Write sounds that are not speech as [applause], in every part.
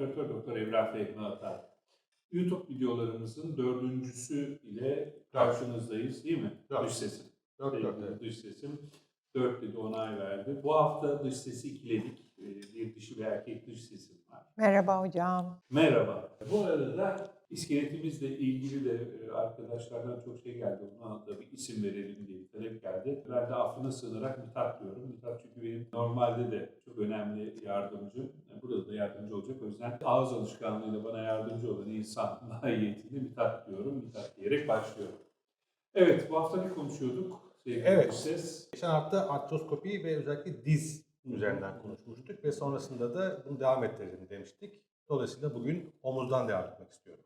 operatör doktor Evren Fehmi Atar. YouTube videolarımızın dördüncüsü ile karşınızdayız değil mi? Dört. Dış sesim. Dört dört Sevgili evet. Dış sesim. Dört dedi onay verdi. Bu hafta dış sesi ikiledik. Ee, Bir dişi ve erkek dış sesim var. Merhaba hocam. Merhaba. Bu arada iskeletimizle ilgili de e, arkadaşlardan çok şey geldi. Ona da bir isim verelim diye bir talep geldi. Ben de affına sığınarak Mithat diyorum. Mithat çünkü benim normalde de çok önemli yardımcım. Burada da yardımcı olacak. O yüzden ağız alışkanlığıyla bana yardımcı olan insan [laughs] mahiyetinde Mithat diyorum. Mithat diyerek başlıyorum. Evet, bu hafta ne konuşuyorduk? Sevgili Evet. Ses. Geçen hafta artroskopi ve özellikle diz üzerinden konuşmuştuk ve sonrasında da bunu devam ettirelim demiştik. Dolayısıyla bugün omuzdan devam etmek istiyorum.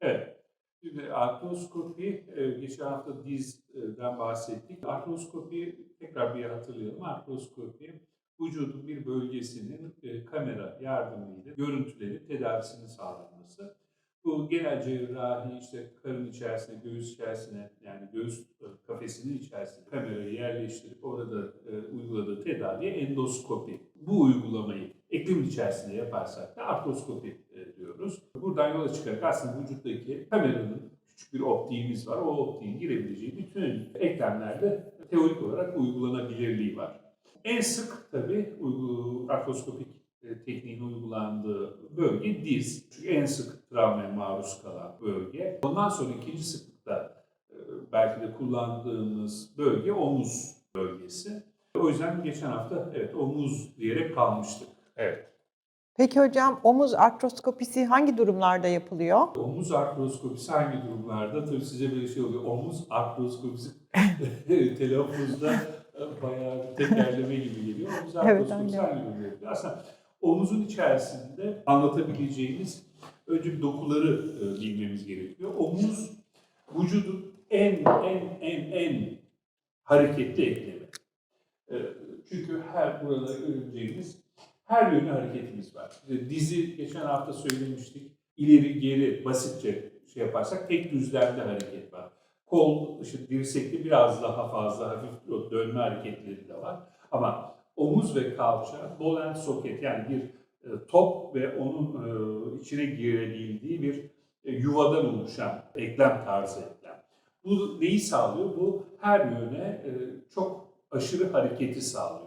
Evet. Şimdi artroskopi, e, geçen hafta dizden bahsettik. Artroskopi, tekrar bir hatırlayalım. Artroskopi, vücudun bir bölgesinin e, kamera yardımıyla görüntüleri tedavisini sağlanması. Bu genel cerrahi işte karın içerisine, göğüs içerisine yani göğüs e, kafesinin içerisine kamerayı yerleştirip orada uyguladığı tedaviye endoskopi. Bu uygulamayı eklemin içerisinde yaparsak da artroskopi diyoruz. Buradan yola çıkarak aslında vücuttaki kameranın küçük bir optiğimiz var. O optiğin girebileceği bütün eklemlerde teorik olarak uygulanabilirliği var. En sık tabii artroskopik e, tekniğin uygulandığı bölge diz. Çünkü en sık travmaya maruz kalan bölge. Ondan sonra ikinci sıklıkta e, belki de kullandığımız bölge omuz bölgesi. O yüzden geçen hafta evet omuz diyerek kalmıştık. Evet. Peki hocam omuz artroskopisi hangi durumlarda yapılıyor? Omuz artroskopisi hangi durumlarda? Tabii size böyle şey oluyor. Omuz artroskopisi [laughs] telaffuzda bayağı bir tekerleme gibi geliyor. Omuz artroskopisi hangi yapılıyor? Aslında omuzun içerisinde anlatabileceğimiz önce bir dokuları e, bilmemiz gerekiyor. Omuz vücudun en en en en hareketli eklemi. E, Çünkü her burada göreceğimiz her yönlü hareketimiz var. İşte dizi geçen hafta söylemiştik. İleri geri basitçe şey yaparsak tek düzlemde hareket var. Kol, işte dirsekte biraz daha fazla hafif o dönme hareketleri de var. Ama omuz ve kalça ball and socket yani bir e, top ve onun e, içine girebildiği bir e, yuvadan oluşan eklem tarzı eklem. Bu neyi sağlıyor? Bu her yöne e, çok aşırı hareketi sağlıyor.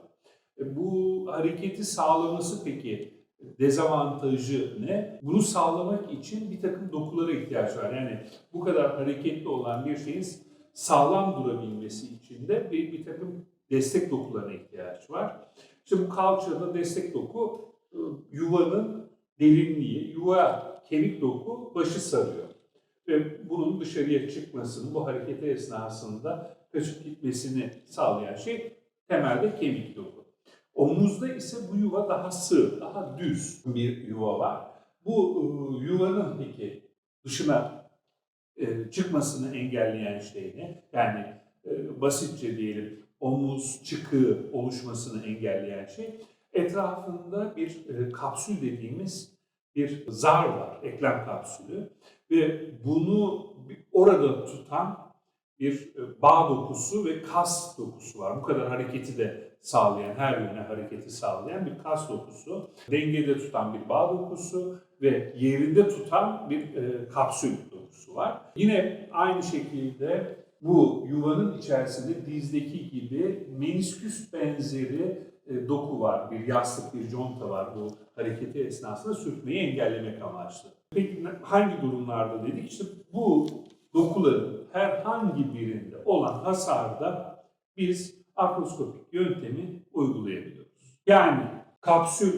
E, Bu hareketi sağlaması peki dezavantajı ne? Bunu sağlamak için bir takım dokulara ihtiyaç var. Yani bu kadar hareketli olan bir şeyin sağlam durabilmesi için de bir, bir takım destek dokularına ihtiyaç var. İşte bu kalçada destek doku e, yuvanın derinliği, yuva kemik doku başı sarıyor. Ve bunun dışarıya çıkmasını, bu hareketi esnasında kaçıp gitmesini sağlayan şey temelde kemik doku. Omuzda ise bu yuva daha sığ, daha düz bir yuva var. Bu e, yuvanın peki dışına e, çıkmasını engelleyen şey ne? Yani e, basitçe diyelim omuz çıkığı oluşmasını engelleyen şey etrafında bir e, kapsül dediğimiz bir zar var, eklem kapsülü ve bunu orada tutan bir e, bağ dokusu ve kas dokusu var. Bu kadar hareketi de sağlayan, her yöne hareketi sağlayan bir kas dokusu, dengede tutan bir bağ dokusu ve yerinde tutan bir e, kapsül dokusu var. Yine aynı şekilde bu yuvanın içerisinde dizdeki gibi menisküs benzeri e, doku var, bir yastık, bir conta var bu hareketi esnasında sürtmeyi engellemek amaçlı. Peki hangi durumlarda dedik? İşte bu dokuların herhangi birinde olan hasarda biz artroskopik yöntemi uygulayabiliyoruz. Yani kapsül,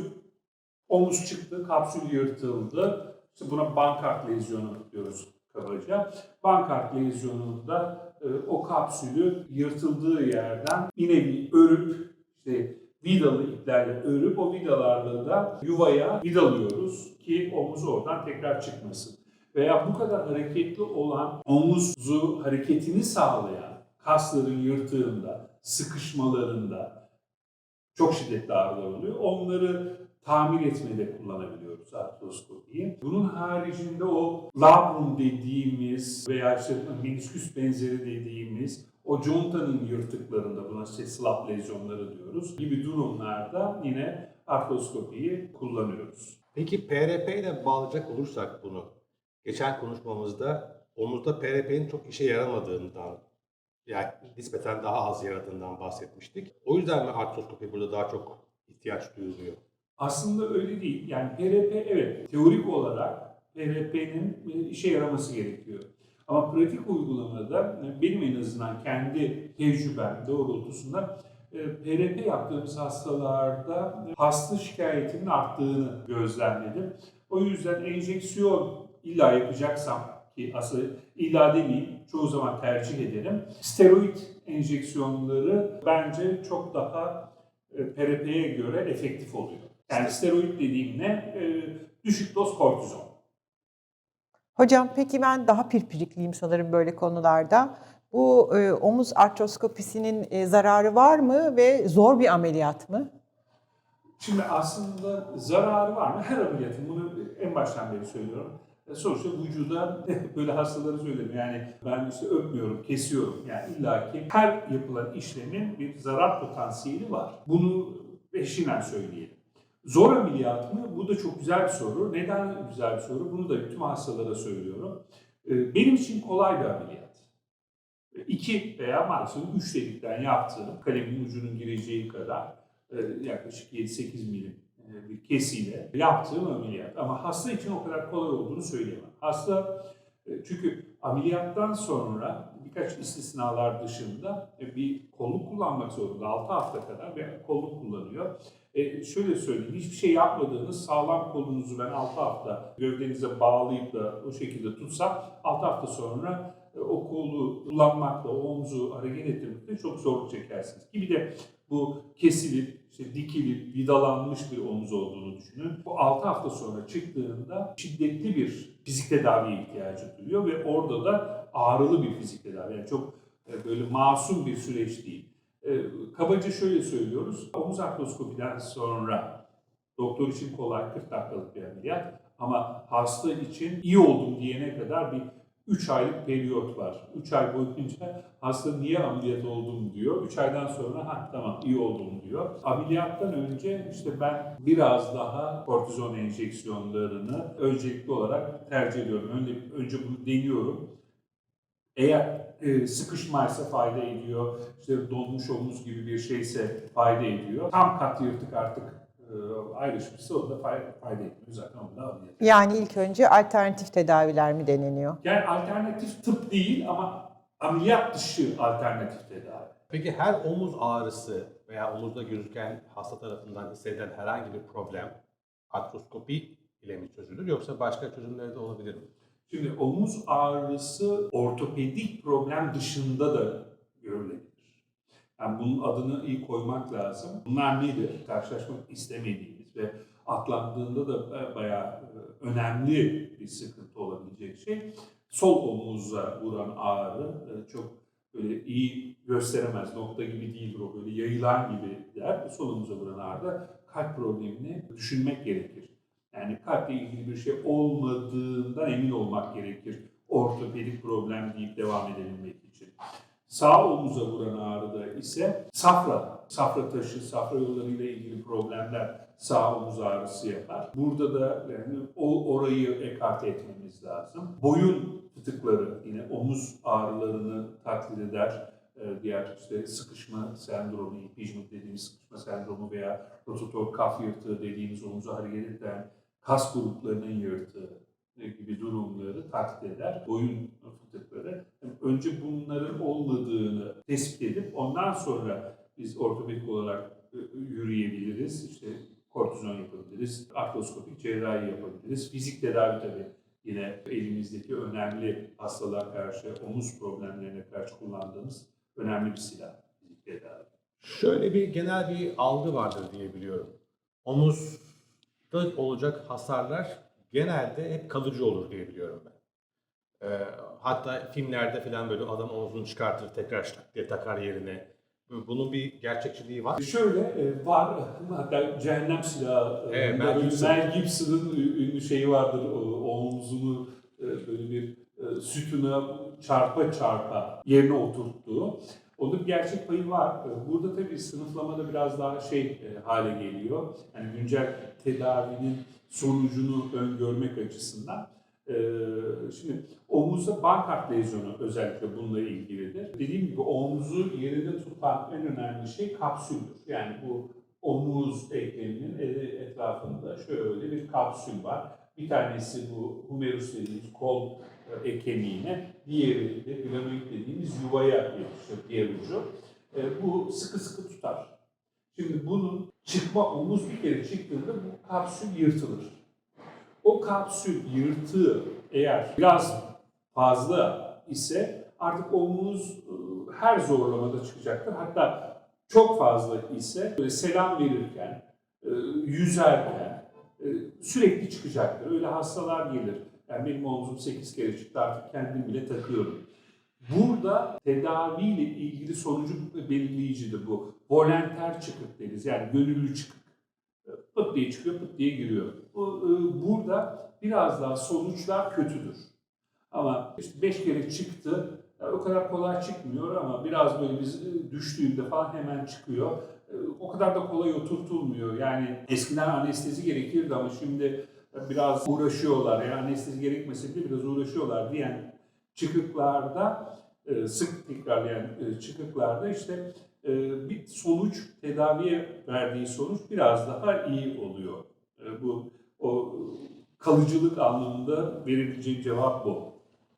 omuz çıktı, kapsül yırtıldı. İşte buna bankart lezyonu diyoruz kabaca. Bankart lezyonunda e, o kapsülü yırtıldığı yerden yine bir örüp işte vidalı iplerle örüp o vidalarla da yuvaya vidalıyoruz ki omuz oradan tekrar çıkmasın. Veya bu kadar hareketli olan omuzu hareketini sağlayan kasların yırtığında, sıkışmalarında çok şiddetli ağrılar oluyor. Onları tamir etmede kullanabiliyoruz artroskopiyi. Bunun haricinde o labrum dediğimiz veya işte menisküs benzeri dediğimiz o contanın yırtıklarında buna işte slap lezyonları diyoruz gibi durumlarda yine artroskopiyi kullanıyoruz. Peki PRP ile bağlayacak olursak bunu, geçen konuşmamızda omuzda PRP'nin çok işe yaramadığından, yani nispeten daha az yaradığından bahsetmiştik. O yüzden mi artroskopi burada daha çok ihtiyaç duyuluyor? Aslında öyle değil. Yani PRP evet teorik olarak PRP'nin işe yaraması gerekiyor. Ama pratik uygulamada e, benim en azından kendi tecrübem doğrultusunda e, PRP yaptığımız hastalarda hasta şikayetinin arttığını gözlemledim. O yüzden enjeksiyon illa yapacaksam ki aslında illa demeyeyim çoğu zaman tercih ederim. Steroid enjeksiyonları bence çok daha e, PRP'ye göre efektif oluyor. Yani steroid dediğim ne? E, düşük doz kortizon. Hocam peki ben daha pirpirikliyim sanırım böyle konularda. Bu e, omuz artroskopisinin e, zararı var mı ve zor bir ameliyat mı? Şimdi aslında zararı var mı? Her ameliyatın bunu en baştan beri söylüyorum. E, Sonuçta vücuda [laughs] böyle hastaları söylüyorum. Yani ben işte öpmüyorum, kesiyorum. Yani illaki her yapılan işlemin bir zarar potansiyeli var. Bunu peşinen söyleyelim. Zor ameliyat mı? Bu da çok güzel bir soru. Neden güzel bir soru? Bunu da tüm hastalara söylüyorum. E, Benim için kolay bir ameliyat. E, İki veya maksimum üç delikten yaptığım kalemin ucunun gireceği kadar yaklaşık 7-8 milim e, bir kesiyle yaptığım ameliyat. Ama hasta için o kadar kolay olduğunu söyleyemem. Hasta e, çünkü ameliyattan sonra birkaç istisnalar dışında e, bir kolluk kullanmak zorunda. 6 hafta kadar bir kolluk kullanıyor. E, şöyle söyleyeyim, hiçbir şey yapmadığınız sağlam kolunuzu ben 6 hafta gövdenize bağlayıp da o şekilde tutsam 6 hafta sonra o kolu kullanmakla, omzu hareket ettirmekte çok zorluk çekersiniz. Ki bir de bu kesilip, işte dikilip, vidalanmış bir omuz olduğunu düşünün. Bu 6 hafta sonra çıktığında şiddetli bir fizik tedaviye ihtiyacı duyuyor ve orada da ağrılı bir fizik tedavi. Yani çok e, böyle masum bir süreç değil. E, kabaca şöyle söylüyoruz, omuz artroskopiden sonra doktor için kolay 40 dakikalık bir ameliyat ama hasta için iyi oldum diyene kadar bir 3 aylık periyot var. 3 ay boyunca hasta niye ameliyat oldum diyor. 3 aydan sonra ha tamam iyi oldum diyor. Ameliyattan önce işte ben biraz daha kortizon enjeksiyonlarını öncelikli olarak tercih ediyorum. Önce, önce bunu deniyorum. Eğer e, sıkışmaysa fayda ediyor, işte donmuş omuz gibi bir şeyse fayda ediyor. Tam kat yırtık artık ayrışmışsa o da fayda, fayda etmiyor zaten onda ameliyat. Yani ilk önce alternatif tedaviler mi deneniyor? Yani alternatif tıp değil ama ameliyat dışı alternatif tedavi. Peki her omuz ağrısı veya omuzda gözüken hasta tarafından hissedilen herhangi bir problem artroskopi ile mi çözülür yoksa başka çözümleri de olabilir mi? Şimdi omuz ağrısı ortopedik problem dışında da görülebilir. Yani bunun adını iyi koymak lazım. Bunlar nedir? Karşılaşmak istemediğimiz ve atlandığında da ba- bayağı e, önemli bir sıkıntı olabilecek şey. Sol omuza vuran ağrı e, çok böyle iyi gösteremez. Nokta gibi değildir o böyle yayılan gibi der. Sol omuza vuran ağrıda kalp problemini düşünmek gerekir. Yani kalple ilgili bir şey olmadığından emin olmak gerekir. Ortopedik problem deyip devam edebilmek için. Sağ omuza vuran ağrıda ise safra, safra taşı, safra yollarıyla ilgili problemler sağ omuz ağrısı yapar. Burada da yani o orayı ekarte etmemiz lazım. Boyun fıtıkları yine omuz ağrılarını taklit eder. Ee, Diğer işte sıkışma sendromu, impingement dediğimiz sıkışma sendromu veya rotator kaf yırtığı dediğimiz omuzu hareket eden kas gruplarının yırtığı gibi durumları taklit eder. Boyun fıtıkları. Önce bunların olmadığını tespit edip ondan sonra biz ortopedik olarak e, yürüyebiliriz. İşte kortizon yapabiliriz, artroskopik cerrahi yapabiliriz. Fizik tedavi tabii yine elimizdeki önemli hastalığa karşı, omuz problemlerine karşı kullandığımız önemli bir silah. Fizik tedavi. Şöyle bir genel bir algı vardır diye biliyorum. Omuzda olacak hasarlar genelde hep kalıcı olur diye biliyorum ben. Ee, hatta filmlerde falan böyle adam omuzunu çıkartır tekrar şak diye takar yerine. Bunun bir gerçekçiliği var. Şöyle e, var, hatta cehennem silahı, e, Evet, bunda Mel Gibson. Mel Gibson'ın ünlü şeyi vardır, o, omzunu e, böyle bir e, sütuna çarpa çarpa yerine oturttuğu. Onda bir gerçek payı var. E, Burada tabii sınıflamada biraz daha şey e, hale geliyor. Yani güncel tedavinin sonucunu öngörmek açısından. E, şimdi omuzda Bankart lezyonu özellikle bununla ilgilidir. Dediğim gibi omuzu yerinde tutan en önemli şey kapsüldür. Yani bu omuz ekleminin e, etrafında şöyle bir kapsül var. Bir tanesi bu humerus dediğimiz kol e, diğeri de glenoid dediğimiz yuvaya yetişir diğer ucu. E, bu sıkı sıkı tutar. Şimdi bunun çıkma omuz bir kere çıktığında bu kapsül yırtılır. O kapsül yırtığı eğer biraz fazla ise artık omuz e, her zorlamada çıkacaktır. Hatta çok fazla ise böyle selam verirken, e, yüzerken e, sürekli çıkacaktır. Öyle hastalar gelir. Yani benim omzum 8 kere çıktı artık kendim bile takıyorum. Burada tedaviyle ilgili sonucu belirleyicidir bu. Volenter çıkık deriz. Yani gönüllü çıkık. E, Pıt diye çıkıyor, pıt diye giriyor. E, burada biraz daha sonuçlar kötüdür. Ama işte 5 kere çıktı, o kadar kolay çıkmıyor ama biraz böyle biz e, düştüğünde falan hemen çıkıyor. E, O kadar da kolay oturtulmuyor. Yani eskiden anestezi gerekirdi ama şimdi biraz uğraşıyorlar. Yani anestezi gerekmese bile biraz uğraşıyorlar diyen çıkıklarda, sık tekrarlayan çıkıklarda işte bir sonuç, tedaviye verdiği sonuç biraz daha iyi oluyor. Bu o kalıcılık anlamında verebileceğim cevap bu.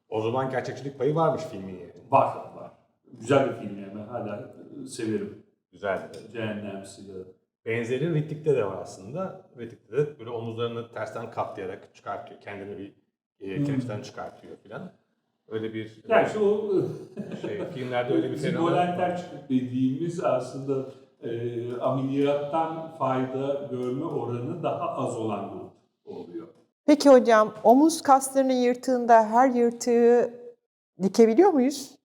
O zaman gerçekçilik payı varmış filmin yani. Var var. Güzel bir film yani ben hala severim. Güzel. Cehennem Silahı. Benzeri Rittik'te de var aslında. Rittik'te de böyle omuzlarını tersten katlayarak çıkartıyor. Kendini bir e, Hmm. kereçten çıkartıyor filan. Öyle bir Yani o [laughs] şey, filmlerde öyle bir fenomen volenter dediğimiz aslında e, ameliyattan fayda görme oranı daha az olan grup oluyor. Peki hocam omuz kaslarının yırtığında her yırtığı dikebiliyor muyuz?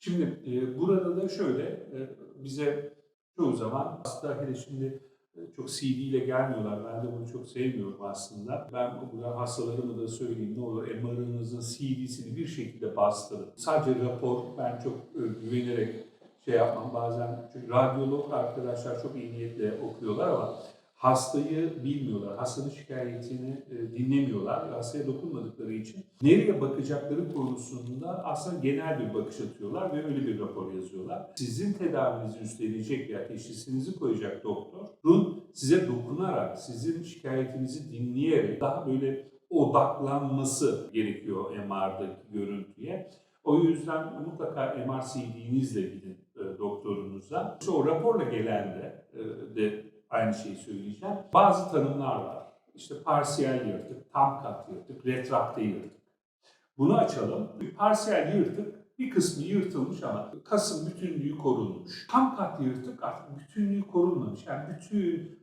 Şimdi e, burada da şöyle e, bize çoğu zaman hasta hele şimdi e, çok CD ile gelmiyorlar. Ben de bunu çok sevmiyorum aslında. Ben burada hastalarıma da söyleyeyim ne olur MR'ınızın CD'sini bir şekilde bastırın. Sadece rapor ben çok e, güvenerek şey yapmam bazen çünkü radyolog arkadaşlar çok iyi niyetle okuyorlar ama hastayı bilmiyorlar. Hastanın şikayetini e, dinlemiyorlar. Hastaya dokunmadıkları için nereye bakacakları konusunda aslında genel bir bakış atıyorlar ve öyle bir rapor yazıyorlar. Sizin tedavinizi üstlenecek ya teşhisinizi koyacak doktorun size dokunarak, sizin şikayetinizi dinleyerek daha böyle odaklanması gerekiyor MR'daki görüntüye. O yüzden mutlaka MR CD'nizle gidin e, doktorunuza. İşte o raporla gelen de, e, de aynı şeyi söyleyeceğim. Bazı tanımlar var. İşte parsiyel yırtık, tam kat yırtık, retrakte yırtık. Bunu açalım. Bir parsiyel yırtık bir kısmı yırtılmış ama kasın bütünlüğü korunmuş. Tam kat yırtık artık bütünlüğü korunmamış. Yani bütün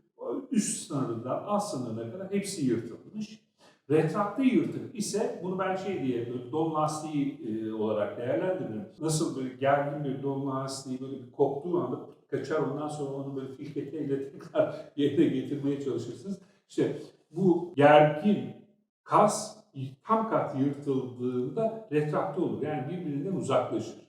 üst sınırından alt sınırına kadar hepsi yırtılmış. Retrakte yırtık ise bunu ben şey diye böyle don lastiği e, olarak değerlendiririm. Nasıl böyle gergin bir don lastiği böyle bir koptuğu anda kaçar ondan sonra onu böyle filketeyle tekrar [laughs] yerine getirmeye çalışırsınız. İşte bu gergin kas tam kat yırtıldığında retrakte olur. Yani birbirinden uzaklaşır.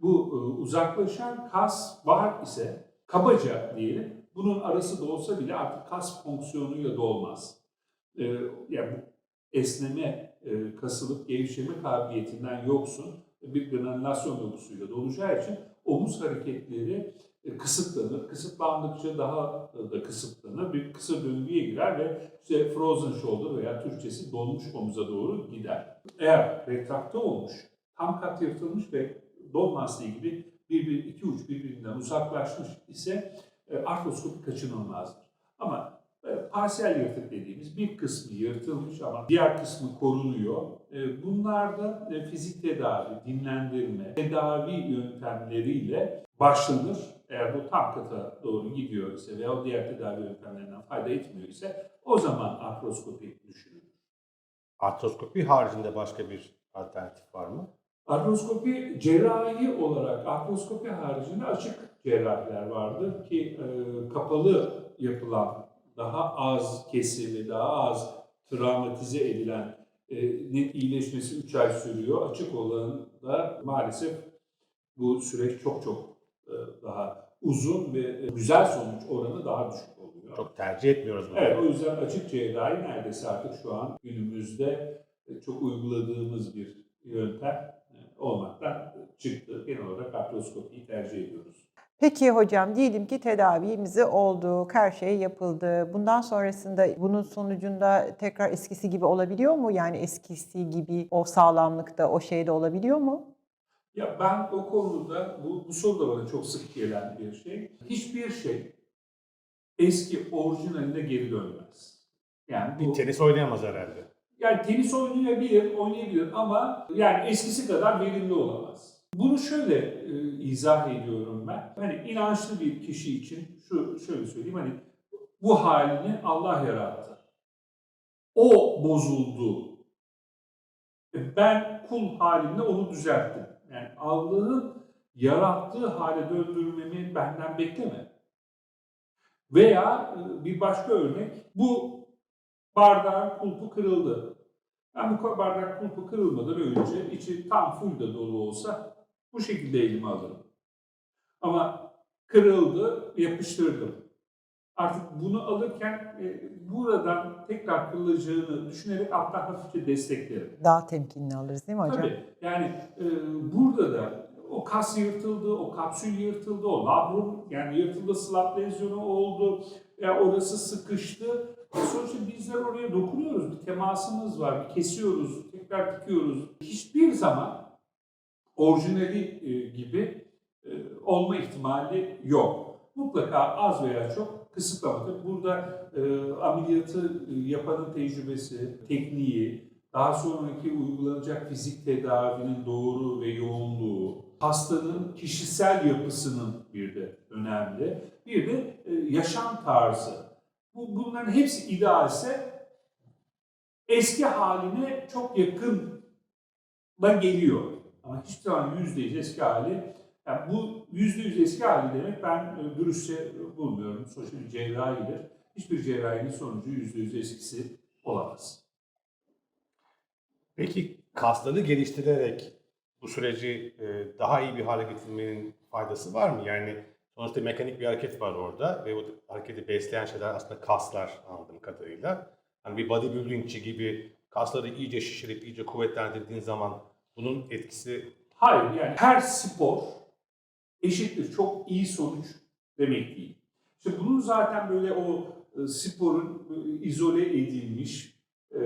Bu e, uzaklaşan kas var ise kabaca diyelim bunun arası da olsa bile artık kas fonksiyonuyla dolmaz. E, yani esneme, e, kasılıp gevşeme kabiliyetinden yoksun bir granülasyon dokusuyla dolacağı için omuz hareketleri kısıtlanır. Kısıtlandıkça daha da kısıtlanır. Bir kısır döngüye girer ve işte frozen shoulder veya Türkçesi dolmuş omuza doğru gider. Eğer retrakte olmuş, tam kat yırtılmış ve lastiği gibi bir, bir, iki uç birbirinden uzaklaşmış ise e, artroskopi kaçınılmazdır. Ama e, parsiyel yırtık dediğimiz bir kısmı yırtılmış ama diğer kısmı korunuyor. E, bunlarda e, fizik tedavi, dinlendirme, tedavi yöntemleriyle başlanır. Eğer bu tam kata doğru gidiyor ise veya o diğer tedavi yöntemlerinden fayda etmiyor ise o zaman artroskopi düşünülür. Artroskopi haricinde başka bir alternatif var mı? Artroskopi cerrahi olarak artroskopi haricinde açık cerrahiler vardır ki e, kapalı yapılan daha az kesili, daha az travmatize edilen e, net iyileşmesi 3 ay sürüyor. Açık olan da maalesef bu süreç çok çok e, daha uzun ve e, güzel sonuç oranı daha düşük oluyor. Çok tercih etmiyoruz bunu. Evet, o yüzden açık cerrahi neredeyse artık şu an günümüzde e, çok uyguladığımız bir yöntem e, olmaktan çıktı. Genel olarak artroskopiyi tercih ediyoruz. Peki hocam diyelim ki tedavimizi olduk, her şey yapıldı. Bundan sonrasında bunun sonucunda tekrar eskisi gibi olabiliyor mu? Yani eskisi gibi o sağlamlıkta, o şeyde olabiliyor mu? Ya ben o konuda, bu, bu soru da bana çok sık gelen bir şey. Hiçbir şey eski orijinaline geri dönmez. Yani bu, Bir tenis oynayamaz herhalde. yani tenis oynayabilir, oynayabilir ama yani eskisi kadar verimli olamaz. Bunu şöyle e, izah ediyorum ben. Hani inançlı bir kişi için şu şöyle söyleyeyim hani bu halini Allah yarattı. O bozuldu. E, Ben kul halinde onu düzelttim. Yani Allah'ın yarattığı hale döndürmemi benden bekleme. Veya e, bir başka örnek bu bardağın kulpu kırıldı. Ben bu bardak kulpu kırılmadan önce içi tam full da dolu olsa bu şekilde elime alırım. Ama kırıldı, yapıştırdım. Artık bunu alırken e, buradan tekrar kırılacağını düşünerek alttan hafifçe desteklerim. Daha temkinli alırız değil mi hocam? Tabii. Yani e, burada da o kas yırtıldı, o kapsül yırtıldı, o labrum yani yırtıldı, slap lezyonu oldu, ya orası sıkıştı. E, sonuçta bizler oraya dokunuyoruz, bir temasımız var, bir kesiyoruz, tekrar dikiyoruz. Hiçbir zaman orijinali e, gibi e, olma ihtimali yok. Mutlaka az veya çok kısıtlamadır. Burada e, ameliyatı e, yapanın tecrübesi, tekniği, daha sonraki uygulanacak fizik tedavinin doğru ve yoğunluğu, hastanın kişisel yapısının bir de önemli. Bir de e, yaşam tarzı. Bu, bunların hepsi idealse eski haline çok yakın da geliyor. Ama hiçbir zaman yüzde yüz eski hali, yani bu yüzde yüz eski hali demek ben e, bulmuyorum. Sonuçta bir cerrahidir. Hiçbir cerrahinin sonucu yüzde yüz eskisi olamaz. Peki kasları geliştirerek bu süreci e, daha iyi bir hale getirmenin faydası var mı? Yani sonuçta mekanik bir hareket var orada ve o hareketi besleyen şeyler aslında kaslar anladığım kadarıyla. Hani bir bodybuildingçi gibi kasları iyice şişirip iyice kuvvetlendirdiğin zaman bunun etkisi Hayır yani her spor eşittir çok iyi sonuç demek değil. İşte bunun zaten böyle o e, sporun e, izole edilmiş, e,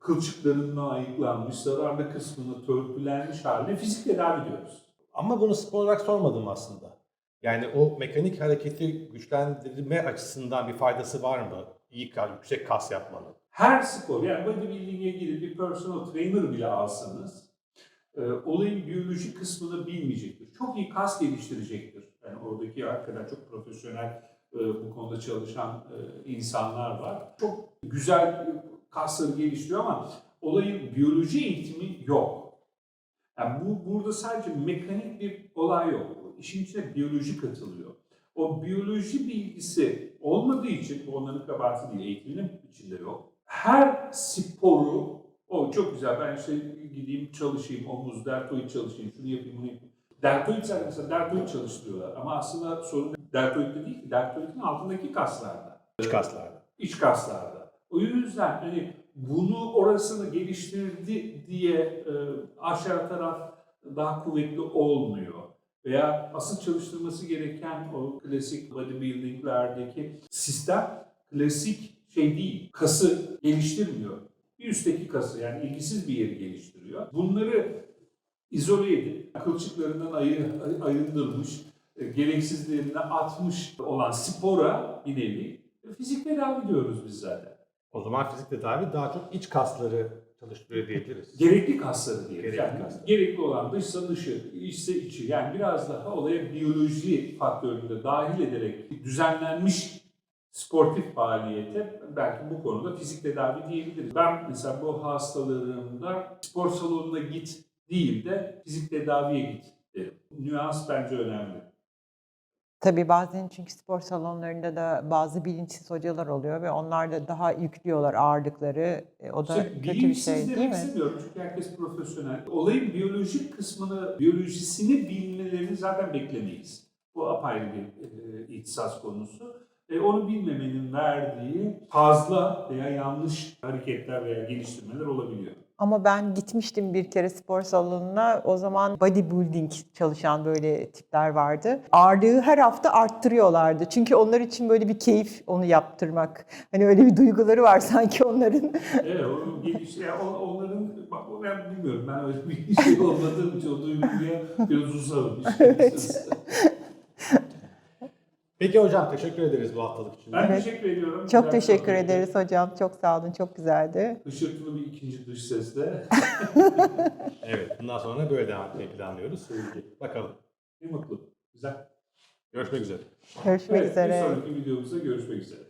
kılçıklarından ayıklanmış, zararlı kısmını törpülenmiş haline fizik tedavi diyoruz. Ama bunu spor olarak sormadım aslında. Yani o mekanik hareketi güçlendirme açısından bir faydası var mı? İyi kas, yüksek kas yapmanın. Her spor yani bodybuilding'e gidip bir personal trainer bile alsanız e, olayın biyolojik kısmını bilmeyecektir. Çok iyi kas geliştirecektir. Yani oradaki hakikaten çok profesyonel bu konuda çalışan e, insanlar var. Çok güzel kasları geliştiriyor ama olayın biyoloji eğitimi yok. Yani bu burada sadece mekanik bir olay yok. İşin içine biyoloji katılıyor. O biyoloji bilgisi olmadığı için onların kabahati değil, eğitiminin içinde yok. Her sporu, o çok güzel ben işte gideyim çalışayım, omuz, deltoid çalışayım, şunu yapayım, bunu yapayım. Deltoid mesela deltoid çalıştırıyorlar ama aslında sorun deltoidde değil ki, deltoidin altındaki kaslarda İç kaslarda. iç kaslarda. O yüzden hani bunu orasını geliştirdi diye e, aşağı taraf daha kuvvetli olmuyor. Veya asıl çalıştırması gereken o klasik bodybuildinglerdeki sistem klasik şey değil. Kası geliştirmiyor. Bir üstteki kası yani ilgisiz bir yeri geliştiriyor. Bunları izole edip kılçıklarından ayır, ayrındırmış, e, gereksizlerini atmış olan spora bir nevi e, fizik tedavi diyoruz biz zaten. O zaman fizik tedavi daha çok iç kasları çalıştırıyor diyebiliriz. [laughs] Gerekli kasları diyelim. Gerekli yani kaslar. gerekli olan dışsa dışı, içse içi. Yani biraz daha olaya biyoloji faktörünü de dahil ederek düzenlenmiş sportif faaliyete belki bu konuda fizik tedavi diyebiliriz. Ben mesela bu hastalarımda spor salonuna git değil de fizik tedaviye git derim. Nüans bence önemli. Tabii bazen çünkü spor salonlarında da bazı bilinçsiz hocalar oluyor ve onlar da daha yüklüyorlar ağırlıkları. E, O da İşte kötü bir bilinçsiz şey değil mi? istemiyorum çünkü herkes profesyonel. Olayın biyolojik kısmını, biyolojisini bilmelerini zaten beklemeyiz. Bu apayrı bir e, ihtisas konusu. E, onu bilmemenin verdiği fazla veya yanlış hareketler veya geliştirmeler olabiliyor. Ama ben gitmiştim bir kere spor salonuna. O zaman bodybuilding çalışan böyle tipler vardı. Ağırlığı her hafta arttırıyorlardı. Çünkü onlar için böyle bir keyif onu yaptırmak. Hani öyle bir duyguları var [laughs] sanki onların. Evet, on- onların, bak ben bilmiyorum, ben öyle bir şey [laughs] olmadığım için o duyguya biraz uzağım. Evet. [laughs] Peki hocam teşekkür ederiz bu haftalık için. Ben Evet. teşekkür ediyorum. Çok Güzel teşekkür ederiz hocam. Çok sağ olun. Çok güzeldi. Hışırtılı bir ikinci dış sesle. [laughs] Evet bundan sonra böyle devam etmeyi planlıyoruz. Bakalım. Ne mutlu. Güzel. Görüşmek üzere. Görüşmek Evet, üzere. Bir sonraki videomuzda görüşmek üzere.